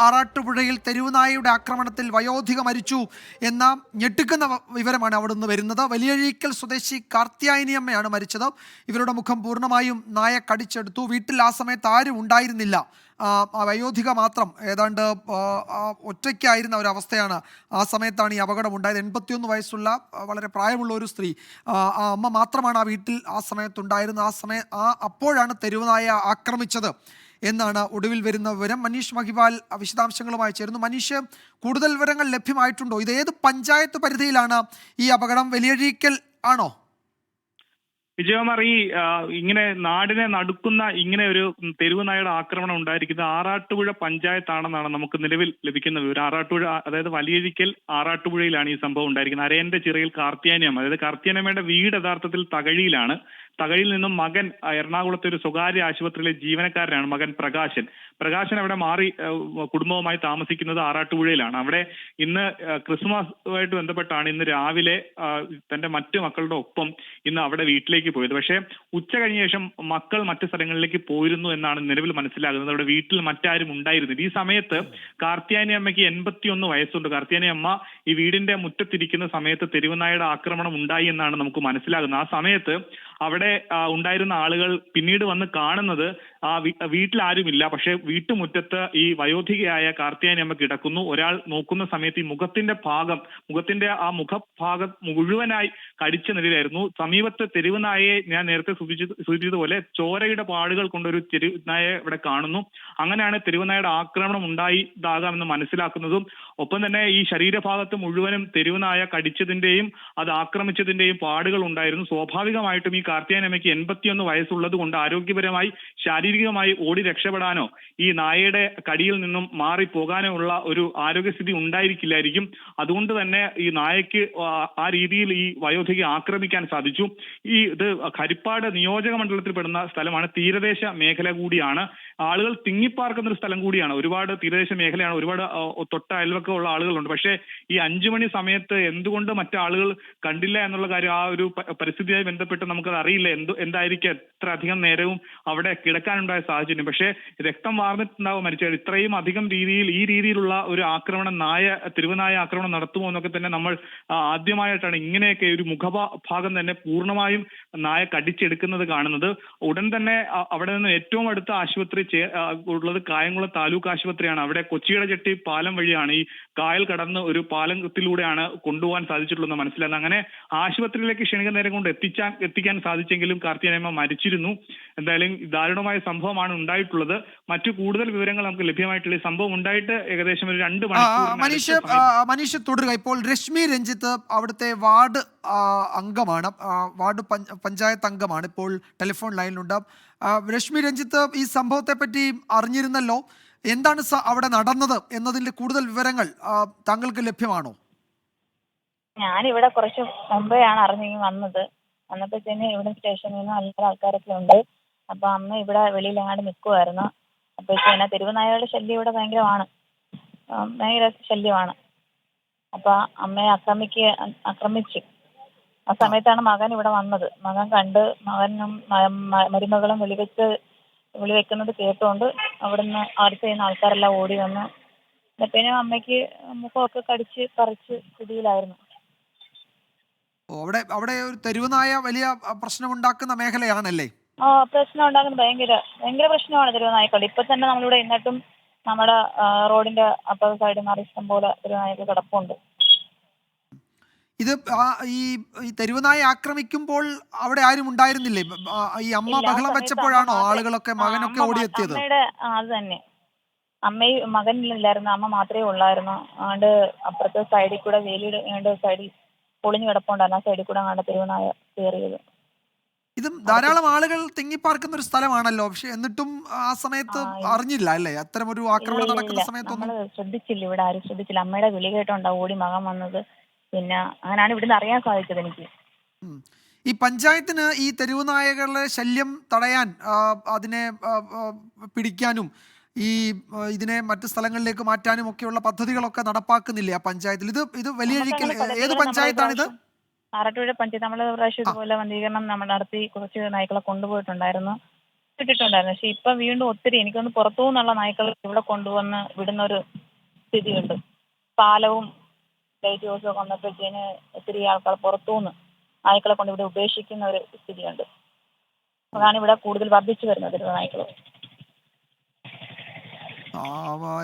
ആറാട്ടുപുഴയിൽ തെരുവുനായയുടെ ആക്രമണത്തിൽ വയോധിക മരിച്ചു എന്ന ഞെട്ടിക്കുന്ന വിവരമാണ് വിവരമാണ് അവിടുന്ന് വരുന്നത്. വലിയഴീക്കൽ സ്വദേശി കാർത്തിയായനിയമ്മയാണ് മരിച്ചത്. ഇവരുടെ മുഖം പൂർണമായും നായ കടിച്ചെടുത്തു. വീട്ടിൽ ആ സമയത്ത് ആരും ഉണ്ടായിരുന്നില്ല. വയോധിക മാത്രം. ഏതാണ്ട് ഒറ്റയ്ക്കായിരുന്ന ഒരു അവസ്ഥയാണ് ആ സമയത്താണ് ഈ അപകടം ഉണ്ടായത്. എൺപത്തിയൊന്ന് വയസ്സുള്ള വളരെ പ്രായമുള്ള ഒരു സ്ത്രീ ആ അമ്മ മാത്രമാണ് ആ വീട്ടിൽ ആ സമയത്തുണ്ടായിരുന്നത്. ആ സമയം ആ അപ്പോഴാണ് തെരുവുനായ ആക്രമിച്ചത്. എന്നാണ് ഒടുവിൽ വരുന്ന വിവരം. മനീഷ് മഹിവാൽ വിശദാംശങ്ങളുമായി ചേരുന്നു. മനീഷ് കൂടുതൽ വിവരങ്ങൾ ലഭ്യമായിട്ടുണ്ടോ? ഇത് ഏത് പഞ്ചായത്ത് പരിധിയിലാണ് ഈ അപകടം? വലിയഴീക്കൽ ആണോ? വിജയകുമാർ ഈ ഇങ്ങനെ നാടിനെ നടുക്കുന്ന ഇങ്ങനെ ഒരു തെരുവ് നായുടെ ആക്രമണം ഉണ്ടായിരിക്കുന്നത് ആറാട്ടുപുഴ പഞ്ചായത്താണെന്നാണ് നമുക്ക് നിലവിൽ ലഭിക്കുന്ന വിവരം. ആറാട്ടുപുഴ അതായത് വലിയഴിക്കൽ ആറാട്ടുപുഴയിലാണ് ഈ സംഭവം ഉണ്ടായിരിക്കുന്നത്. അരയന്റെ ചിറയിൽ കാർത്തിയാനിയമ്മ അതായത് കാർത്തിയാനിയമ്മയുടെ വീട് യഥാർത്ഥത്തിൽ തകഴിയിലാണ്. തകഴിയിൽ നിന്നും മകൻ എറണാകുളത്തെ ഒരു സ്വകാര്യ ആശുപത്രിയിലെ ജീവനക്കാരനാണ് മകൻ പ്രകാശൻ. പ്രകാശൻ അവിടെ മാറി കുടുംബവുമായി താമസിക്കുന്നത് ആറാട്ടുപുഴയിലാണ്. അവിടെ ഇന്ന് ക്രിസ്മസുമായിട്ട് ബന്ധപ്പെട്ടാണ് ഇന്ന് രാവിലെ തന്റെ മറ്റു മക്കളുടെ ഒപ്പം ഇന്ന് അവിടെ വീട്ടിലേക്ക് പോയത്. പക്ഷേ ഉച്ച കഴിഞ്ഞ ശേഷം മക്കൾ മറ്റു സ്ഥലങ്ങളിലേക്ക് പോയിരുന്നു എന്നാണ് നിലവിൽ മനസ്സിലാകുന്നത്. അവിടെ വീട്ടിൽ മറ്റാരും ഉണ്ടായിരുന്നില്ല. ഈ സമയത്ത് കാർത്തിയാനി അമ്മയ്ക്ക് എൺപത്തിയൊന്ന് വയസ്സുണ്ട്. കാർത്തിയാനി അമ്മ ഈ വീടിന്റെ മുറ്റത്തിരിക്കുന്ന സമയത്ത് തെരുവുനായുടെ ആക്രമണം ഉണ്ടായി എന്നാണ് നമുക്ക് മനസ്സിലാകുന്നത്. ആ സമയത്ത് അവിടെ ഉണ്ടായിരുന്ന ആളുകൾ പിന്നീട് വന്ന് കാണുന്നത് ആ വീട്ടിലാരും ഇല്ല പക്ഷെ വീട്ടുമുറ്റത്ത് ഈ വയോധികയായ കാർത്തിയാനി അമ്മ കിടക്കുന്നു. ഒരാൾ നോക്കുന്ന സമയത്ത് ഈ മുഖത്തിന്റെ ഭാഗം മുഖത്തിന്റെ ആ മുഖഭാഗം മുഴുവനായി കടിച്ച നിലയിലായിരുന്നു. സമീപത്തെ തെരുവുനായയെ ഞാൻ നേരത്തെ സൂചിച്ചത് സൂചിച്ചതുപോലെ ചോരയുടെ പാടുകൾ കൊണ്ടൊരു തെരുവുനായയെ ഇവിടെ കാണുന്നു. അങ്ങനെയാണ് തെരുവുനായയുടെ ആക്രമണം ഉണ്ടായതാകാമെന്ന് മനസ്സിലാക്കുന്നതും. ഒപ്പം തന്നെ ഈ ശരീരഭാഗത്ത് മുഴുവനും തെരുവുനായ കടിച്ചതിന്റെയും അത് ആക്രമിച്ചതിന്റെയും പാടുകൾ ഉണ്ടായിരുന്നു. സ്വാഭാവികമായിട്ടും ഈ കാർത്തിയാനമ്മയ്ക്ക് എൺപത്തിയൊന്ന് വയസ്സുള്ളത് കൊണ്ട് ആരോഗ്യപരമായി ശാരീരികമായി ഓടി രക്ഷപ്പെടാനോ ഈ നായയുടെ കടിയിൽ നിന്നും മാറി പോകാനോ ഉള്ള ഒരു ആരോഗ്യസ്ഥിതി ഉണ്ടായിരിക്കില്ലായിരിക്കും. അതുകൊണ്ട് തന്നെ ഈ നായയ്ക്ക് ആ- രീതിയിൽ ഈ വയോധികയെ ആക്രമിക്കാൻ സാധിച്ചു. ഈ ഇത് ഹരിപ്പാട് നിയോജക മണ്ഡലത്തിൽ പെടുന്ന സ്ഥലമാണ് തീരദേശ മേഖല കൂടിയാണ്. ആളുകൾ തിങ്ങിപ്പാർക്കുന്ന ഒരു സ്ഥലം കൂടിയാണ്. ഒരുപാട് തീരദേശ മേഖലയാണ്. ഒരുപാട് തൊട്ട അയൽവക്കമുള്ള ആളുകളുണ്ട്. പക്ഷേ ഈ അഞ്ചു മണി സമയത്ത് എന്തുകൊണ്ട് മറ്റാളുകൾ കണ്ടില്ല എന്നുള്ള കാര്യം ആ ഒരു പരിസ്ഥിതിയായി ബന്ധപ്പെട്ട് നമുക്കത് അറിയില്ല. എന്ത് എന്തായിരിക്കും എത്ര അധികം നേരവും അവിടെ കിടക്കാനുണ്ടായ സാഹചര്യം. പക്ഷേ രക്തം വാർന്നിട്ടുണ്ടാവും മരിച്ചത് ഇത്രയും അധികം രീതിയിൽ ഈ രീതിയിലുള്ള ഒരു ആക്രമണം നായ തിരുവനായ ആക്രമണം നടത്തുമോ എന്നൊക്കെ തന്നെ നമ്മൾ ആദ്യമായിട്ടാണ് ഇങ്ങനെയൊക്കെ ഒരു മുഖഭാഗം തന്നെ പൂർണമായും നായ കടിച്ചെടുക്കുന്നത് കാണുന്നത്. ഉടൻ തന്നെ അവിടെ നിന്ന് ഏറ്റവും അടുത്ത ആശുപത്രി ഉള്ളത് കായംകുളം താലൂക്ക് ആശുപത്രിയാണ്. അവിടെ കൊച്ചിയുടെ ചെട്ടി പാലം വഴിയാണ് ഈ കായൽ കടന്ന് ഒരു പാലത്തിലൂടെയാണ് കൊണ്ടുപോകാൻ സാധിച്ചിട്ടുള്ളത് മനസ്സിലാകുന്നത്. അങ്ങനെ ആശുപത്രിയിലേക്ക് ക്ഷണിക നേരം കൊണ്ട് എത്തിച്ചാൻ എത്തിക്കാൻ സാധിച്ചെങ്കിലും കാർത്തിയാനമ്മ മരിച്ചിരുന്നു. എന്തായാലും ദാരുണമായ സംഭവമാണ് ഉണ്ടായിട്ടുള്ളത്. മറ്റു കൂടുതൽ വിവരങ്ങൾ നമുക്ക് ലഭ്യമായിട്ടുള്ള ഈ സംഭവം ഉണ്ടായിട്ട് ഏകദേശം ഒരു രണ്ട് മണിക്കൂർ മനീഷ് മനീഷ് തുടരുക. ഇപ്പോൾ രശ്മി രഞ്ജിത്ത് അവിടുത്തെ വാർഡ് അംഗമാണ്. വാർഡ് പഞ്ചായത്ത് അംഗമാണ് ഇപ്പോൾ ടെലിഫോൺ ലൈനിലുണ്ട്. രശ്മി രഞ്ജിത്ത് ഈ സംഭവത്തെ പറ്റി അറിഞ്ഞിരുന്നല്ലോ. എന്താണ് അവിടെ നടന്നത് എന്നതിന്റെ കൂടുതൽ വിവരങ്ങൾ താങ്കൾക്ക് ലഭ്യമാണോ? ഞാനിവിടെ കുറച്ച് മുമ്പേയാണ് അറിഞ്ഞു വന്നത്. വന്നപ്പോഴത്തേന് ഇവിടെ സ്റ്റേഷനിൽ നിന്ന് നല്ല ആൾക്കാരൊക്കെ ഉണ്ട്. അപ്പൊ അമ്മ ഇവിടെ വെളിയിൽ അങ്ങാണ്ട് നിൽക്കുമായിരുന്നു അപ്പോഴത്തേന് തെരുവുനായകളുടെ ശല്യം ഇവിടെ ഭയങ്കരമാണ്. ഭയങ്കര ശല്യമാണ്. അപ്പൊ അമ്മയെ ആക്രമിക്ക ആക്രമിച്ചു. ആ സമയത്താണ് മകൻ ഇവിടെ വന്നത്. മകൻ കണ്ട് മകനും മരുമകളും വെളിവെച്ച് വെളിവെക്കുന്നത് കേട്ടുകൊണ്ട് അവിടുന്ന് അടുത്ത് ചെയ്യുന്ന ആൾക്കാരെല്ലാം ഓടി വന്നു. എന്നിട്ടേനും അമ്മയ്ക്ക് മുഖമൊക്കെ കടിച്ച് പറിച്ച് സ്ഥിതിയിലായിരുന്നു ഓ, അവിടെ അവിടെ ഒരു തെരുവുനായ വലിയ പ്രശ്നം പ്രശ്നമുണ്ടാക്കുന്ന മേഖലയാണല്ലേ ആ പ്രശ്നം ഉണ്ടാകുന്നത് ഭയങ്കര ഭയങ്കര പ്രശ്നമാണ് തിരുവനായ്ക്കൾ ഇപ്പൊ തന്നെ നമ്മളിവിടെ എന്നിട്ടും നമ്മുടെ റോഡിന്റെ അപ്പുറ സൈഡിൽ നിന്ന് ഇഷ്ടം പോലെ തിരുവനായ്ക്കൾ കിടപ്പുണ്ട്. ഇത് ഈ തെരുവുനായ ആക്രമിക്കുമ്പോൾ അവിടെ ആരും ഉണ്ടായിരുന്നില്ലേ? ഈ അമ്മ ബഹളം വെച്ചപ്പോഴാണോ ആളുകളൊക്കെ മകനൊക്കെ ഓടിയെത്തിയത്? അത് തന്നെ. അമ്മയും മകനില്ലായിരുന്നു അമ്മ മാത്രമേ ഉള്ളായിരുന്നു. അതുകൊണ്ട് അപ്പുറത്തെ സൈഡിൽ കൂടെ വേലിയുടെ സൈഡിൽ പൊളിഞ്ഞു കിടപ്പുണ്ടായിരുന്നു ആ സൈഡിൽ കൂടെ അങ്ങാണ്ട് തിരുവനായ കയറിയത് ഇതും ധാരാളം ആളുകൾ തിങ്ങിപ്പാർക്കുന്ന ഒരു സ്ഥലമാണല്ലോ. പക്ഷെ എന്നിട്ടും ആ സമയത്ത് അറിഞ്ഞില്ല അല്ലേ? അത്തരം ഒരു ആക്രമണം നടക്കുന്ന സമയത്തൊന്നും നമ്മൾ ശ്രദ്ധിച്ചില്ല ഇവിടെ ആരും ശ്രദ്ധിച്ചില്ല. അമ്മയുടെ വിളി കേട്ടോണ്ടാ ഓടി മകൻ വന്നത്. പിന്നെ അങ്ങനെയാണ് ഇവിടുന്ന് അറിയാൻ സാധിച്ചത് എനിക്ക്. ഉം. ഈ പഞ്ചായത്തിന് ഈ തെരുവ് നായകളുടെ ശല്യം തടയാൻ ആ, അതിനെ ആ, ആ, പിടിക്കാനും ഈ ആ, ഇതിനെ മറ്റു സ്ഥലങ്ങളിലേക്ക് മാറ്റാനും ഒക്കെയുള്ള പദ്ധതികളൊക്കെ നടപ്പാക്കുന്നില്ലേ ആ പഞ്ചായത്തിൽ? ഇത് ഇത് വലിയ ഏത് പദ്ധതികൾ പഞ്ചായത്താണിത്? നമ്മൾ ആറാട്ടുപുഴ പഞ്ചായത്ത് നമ്മൾ പ്രാവശ്യം ഇതുപോലെ വന്ധീകരണം നമ്മൾ നടത്തി കുറച്ച് നായ്ക്കളെ കൊണ്ടുപോയിട്ടുണ്ടായിരുന്നു. ഇട്ടിട്ടുണ്ടായിരുന്നു പക്ഷെ ഇപ്പൊ വീണ്ടും ഒത്തിരി എനിക്കൊന്ന് പുറത്തു നിന്നുള്ള നായ്ക്കൾ ഇവിടെ കൊണ്ടുവന്ന് വിടുന്ന ഒരു സ്ഥിതിയുണ്ട്. പാലവും ലൈറ്റ് ഹൗസും ഒക്കെ വന്നപ്പോഴത്തേന് ഒത്തിരി ആൾക്കാർ പുറത്തുനിന്ന് നായ്ക്കളെ കൊണ്ട് ഇവിടെ ഉപേക്ഷിക്കുന്ന ഒരു സ്ഥിതിയുണ്ട്. അതാണ് ഇവിടെ കൂടുതൽ വർദ്ധിച്ചു വരുന്നത് നായ്ക്കൾ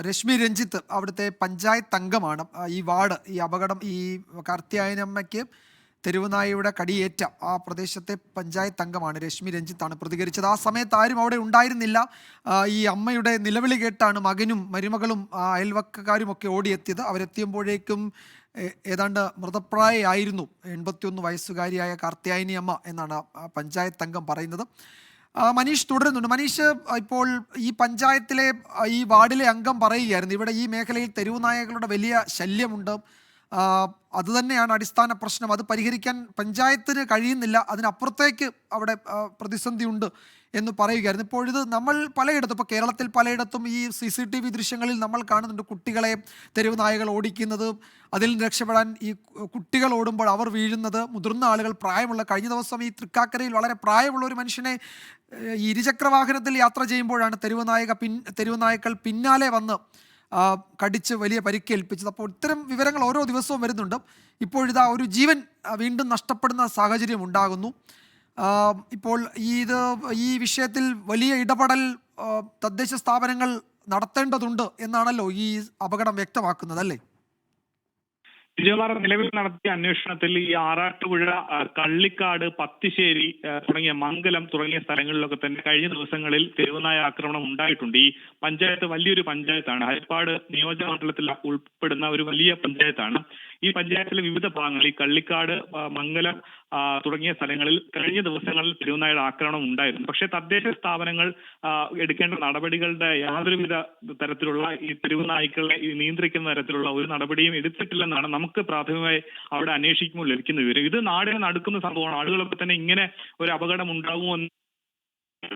രശ്മി രഞ്ജിത്ത് അവിടുത്തെ പഞ്ചായത്ത് അംഗമാണ്. ഈ വാർഡ് ഈ അപകടം ഈ കാർത്തിയായനമ്മയ്ക്ക് തെരുവുനായയുടെ കടിയേറ്റ ആ പ്രദേശത്തെ പഞ്ചായത്ത് അംഗമാണ് രശ്മി രഞ്ജിത്താണ് പ്രതികരിച്ചത്. ആ സമയത്ത് ആരും അവിടെ ഉണ്ടായിരുന്നില്ല. ഈ അമ്മയുടെ നിലവിളി കേട്ടാണ് മകനും മരുമകളും അയൽവക്കക്കാരും ഒക്കെ ഓടിയെത്തിയത്. അവരെത്തിയപ്പോഴേക്കും ഏതാണ്ട് മൃതപ്രായയായിരുന്നു. എൺപത്തിയൊന്ന് വയസ്സുകാരിയായ കാർത്തിയായനി അമ്മ എന്നാണ് പഞ്ചായത്ത് അംഗം പറയുന്നത്. മനീഷ് തുടരുന്നുണ്ട്. മനീഷ് ഇപ്പോൾ ഈ പഞ്ചായത്തിലെ ഈ വാർഡിലെ അംഗം പറയുകയായിരുന്നു. ഇവിടെ ഈ മേഖലയിൽ തെരുവുനായകളുടെ വലിയ ശല്യമുണ്ട്. അതുതന്നെയാണ് അടിസ്ഥാന പ്രശ്നം. അത് പരിഹരിക്കാൻ പഞ്ചായത്തിന് കഴിയുന്നില്ല. അതിനപ്പുറത്തേക്ക് അവിടെ പ്രതിസന്ധി പ്രതിസന്ധിയുണ്ട് എന്ന് പറയുകയായിരുന്നു. ഇപ്പോൾ ഇത് നമ്മൾ പലയിടത്തും ഇപ്പോൾ കേരളത്തിൽ പലയിടത്തും ഈ സി സി ടി വി ദൃശ്യങ്ങളിൽ നമ്മൾ കാണുന്നുണ്ട് കുട്ടികളെ തെരുവ് നായകൾ ഓടിക്കുന്നത്. അതിൽ രക്ഷപ്പെടാൻ ഈ കുട്ടികൾ ഓടുമ്പോൾ അവർ വീഴുന്നത്. മുതിർന്ന ആളുകൾ പ്രായമുള്ള കഴിഞ്ഞ ദിവസം ഈ തൃക്കാക്കരയിൽ വളരെ പ്രായമുള്ള ഒരു മനുഷ്യനെ ഇരുചക്ര വാഹനത്തിൽ യാത്ര ചെയ്യുമ്പോഴാണ് തെരുവ് നായക പിൻ തെരുവ് നായക്കൾ പിന്നാലെ വന്ന് കടിച്ച് വലിയ പരിക്കേൽപ്പിച്ചത്. അപ്പോൾ ഇത്തരം വിവരങ്ങൾ ഓരോ ദിവസവും വരുന്നുണ്ട്. ഇപ്പോഴിതാ ഒരു ജീവൻ വീണ്ടും നഷ്ടപ്പെടുന്ന സാഹചര്യം ഉണ്ടാകുന്നു. ഇപ്പോൾ ഈ ഇത് ഈ വിഷയത്തിൽ വലിയ ഇടപെടൽ തദ്ദേശ സ്ഥാപനങ്ങൾ നടത്തേണ്ടതുണ്ട് എന്നാണല്ലോ ഈ അപകടം വ്യക്തമാക്കുന്നത് അല്ലേ? വിജയകുമാർ നിലവിൽ നടത്തിയ അന്വേഷണത്തിൽ ഈ ആറാട്ടുപുഴ കള്ളിക്കാട് പത്തിശ്ശേരി തുടങ്ങിയ മംഗലം തുടങ്ങിയ സ്ഥലങ്ങളിലൊക്കെ തന്നെ കഴിഞ്ഞ ദിവസങ്ങളിൽ തെരുവുനായ ആക്രമണം ഉണ്ടായിട്ടുണ്ട്. ഈ പഞ്ചായത്ത് വലിയൊരു പഞ്ചായത്താണ്. ഹരിപ്പാട് നിയോജക മണ്ഡലത്തിൽ ഉൾപ്പെടുന്ന ഒരു വലിയ പഞ്ചായത്താണ്. ഈ പഞ്ചായത്തിലെ വിവിധ ഭാഗങ്ങളിൽ കള്ളിക്കാട് മംഗലം തുടങ്ങിയ സ്ഥലങ്ങളിൽ കഴിഞ്ഞ ദിവസങ്ങളിൽ തിരുവനായുടെ ആക്രമണം ഉണ്ടായിരുന്നു. പക്ഷേ തദ്ദേശ സ്ഥാപനങ്ങൾ എടുക്കേണ്ട നടപടികളുടെ യാതൊരുവിധ തരത്തിലുള്ള ഈ തെരുവുനായ്ക്കളെ നിയന്ത്രിക്കുന്ന തരത്തിലുള്ള ഒരു നടപടിയും എടുത്തിട്ടില്ലെന്നാണ് നമുക്ക് പ്രാഥമികമായി അവിടെ അന്വേഷിക്കുമ്പോൾ ലഭിക്കുന്ന വിവരം. ഇത് നാടിനെ നടക്കുന്ന സംഭവമാണ്. ആളുകളൊക്കെ തന്നെ ഇങ്ങനെ ഒരു അപകടം ഉണ്ടാകുമോ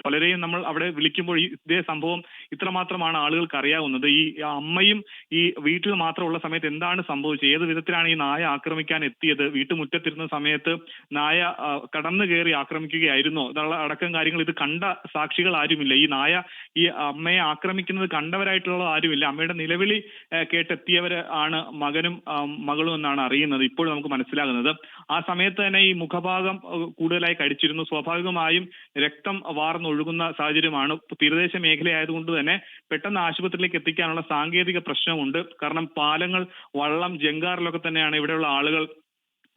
പലരെയും നമ്മൾ അവിടെ വിളിക്കുമ്പോൾ ഈ ഇതേ സംഭവം ഇത്രമാത്രമാണ് ആളുകൾക്ക് അറിയാവുന്നത് ഈ അമ്മയും ഈ വീട്ടിൽ മാത്രമുള്ള സമയത്ത് എന്താണ് സംഭവിച്ചത്? ഏത് വിധത്തിലാണ് ഈ നായ ആക്രമിക്കാൻ എത്തിയത്? വീട്ടുമുറ്റത്തിരുന്ന സമയത്ത് നായ കടന്നു കയറി ആക്രമിക്കുകയായിരുന്നോ? എന്നുള്ള അടക്കം കാര്യങ്ങൾ ഇത് കണ്ട സാക്ഷികൾ ആരുമില്ല. ഈ നായ ഈ അമ്മയെ ആക്രമിക്കുന്നത് കണ്ടവരായിട്ടുള്ള ആരുമില്ല. അമ്മയുടെ നിലവിളി കേട്ടെത്തിയവർ ആണ് മകനും മകളും എന്നാണ് അറിയുന്നത്. ഇപ്പോൾ നമുക്ക് മനസ്സിലാകുന്നത്. ആ സമയത്ത് തന്നെ ഈ മുഖഭാഗം കൂടുതലായി കടിച്ചിരുന്നു. സ്വാഭാവികമായും രക്തം വാർന്നൊഴുകുന്ന സാഹചര്യമാണ് തീരദേശ മേഖലയായതുകൊണ്ട് തന്നെ പെട്ടെന്ന് ആശുപത്രിയിലേക്ക് എത്തിക്കാനുള്ള സാങ്കേതിക പ്രശ്നമുണ്ട്. കാരണം പാലങ്ങൾ വള്ളം ജങ്കാറിലൊക്കെ തന്നെയാണ് ഇവിടെയുള്ള ആളുകൾ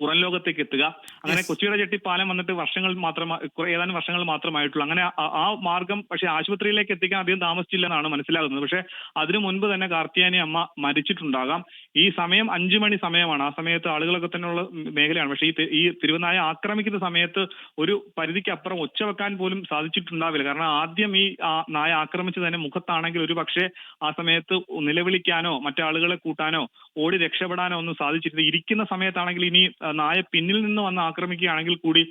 പുറം ലോകത്തേക്ക് എത്തുക. അങ്ങനെ. കൊച്ചിയുടെ ചെട്ടി പാലം വന്നിട്ട് വർഷങ്ങൾ മാത്രമേ ഏതാനും വർഷങ്ങൾ മാത്രമായിട്ടുള്ളൂ. അങ്ങനെ ആ- മാർഗം പക്ഷെ ആശുപത്രിയിലേക്ക് എത്തിക്കാൻ അധികം താമസിച്ചില്ലെന്നാണ് മനസ്സിലാകുന്നത്. പക്ഷെ അതിനു മുൻപ് തന്നെ കാർത്തിയാനി അമ്മ മരിച്ചിട്ടുണ്ടാകാം. ഈ സമയം അഞ്ചു മണി സമയമാണ്. ആ സമയത്ത് ആളുകളൊക്കെ തന്നെയുള്ള മേഖലയാണ്. പക്ഷേ ഈ ഈ തിരുവനായ ആക്രമിക്കുന്ന സമയത്ത് ഒരു പരിധിക്ക് അപ്പുറം ഒച്ച വെക്കാൻ പോലും സാധിച്ചിട്ടുണ്ടാവില്ല. കാരണം ആദ്യം ഈ നായ ആക്രമിച്ചു തന്നെ മുഖത്താണെങ്കിൽ ഒരു പക്ഷേ ആ സമയത്ത് നിലവിളിക്കാനോ മറ്റാളുകളെ കൂട്ടാനോ ഓടി രക്ഷപ്പെടാനോ ഒന്നും സാധിച്ചിട്ടില്ല. ഇരിക്കുന്ന സമയത്താണെങ്കിൽ ഇനി നായ പിന്നിൽ നിന്ന് വന്ന് ആക്രമിക്കുകയാണെങ്കിൽ കൂടി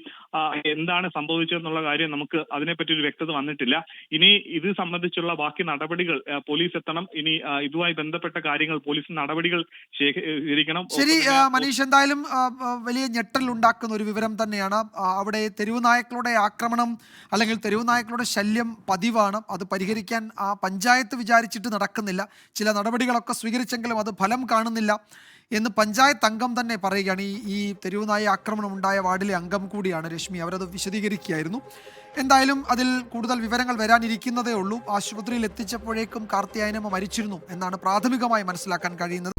എന്താണ് സംഭവിച്ചതെന്നുള്ള കാര്യം നമുക്ക് അതിനെപ്പറ്റി ഒരു വ്യക്തത വന്നിട്ടില്ല. ഇനി ഇത് സംബന്ധിച്ചുള്ള ബാക്കി നടപടികൾ പോലീസ് എത്തണം. ഇനി ഇതുമായി ബന്ധപ്പെട്ട കാര്യങ്ങൾ പോലീസ് നടപടികൾ ശേഖരിക്കണം ശരി മനീഷ് എന്തായാലും വലിയ ഞെട്ടൽ ഉണ്ടാക്കുന്ന ഒരു വിവരം തന്നെയാണ്. അവിടെ തെരുവ് നായ്ക്കളുടെ ആക്രമണം അല്ലെങ്കിൽ തെരുവ് നായ്ക്കളുടെ ശല്യം പതിവാണ്. അത് പരിഹരിക്കാൻ ആ പഞ്ചായത്ത് വിചാരിച്ചിട്ട് നടക്കുന്നില്ല. ചില നടപടികളൊക്കെ സ്വീകരിച്ചെങ്കിലും അത് ഫലം കാണുന്നില്ല എന്ന് പഞ്ചായത്ത് അംഗം തന്നെ പറയുകയാണ്. ഈ ഈ തെരുവ് നായ ആക്രമണം ഉണ്ടായ വാർഡിലെ അംഗം കൂടിയാണ് രശ്മി. അവരത് വിശദീകരിക്കുകയായിരുന്നു. എന്തായാലും അതിൽ കൂടുതൽ വിവരങ്ങൾ വരാനിരിക്കുന്നതേ ഉള്ളൂ. ആശുപത്രിയിൽ എത്തിച്ചപ്പോഴേക്കും കാർത്തിയായനമ്മ മരിച്ചിരുന്നു എന്നാണ് പ്രാഥമികമായി മനസ്സിലാക്കാൻ കഴിയുന്നത്.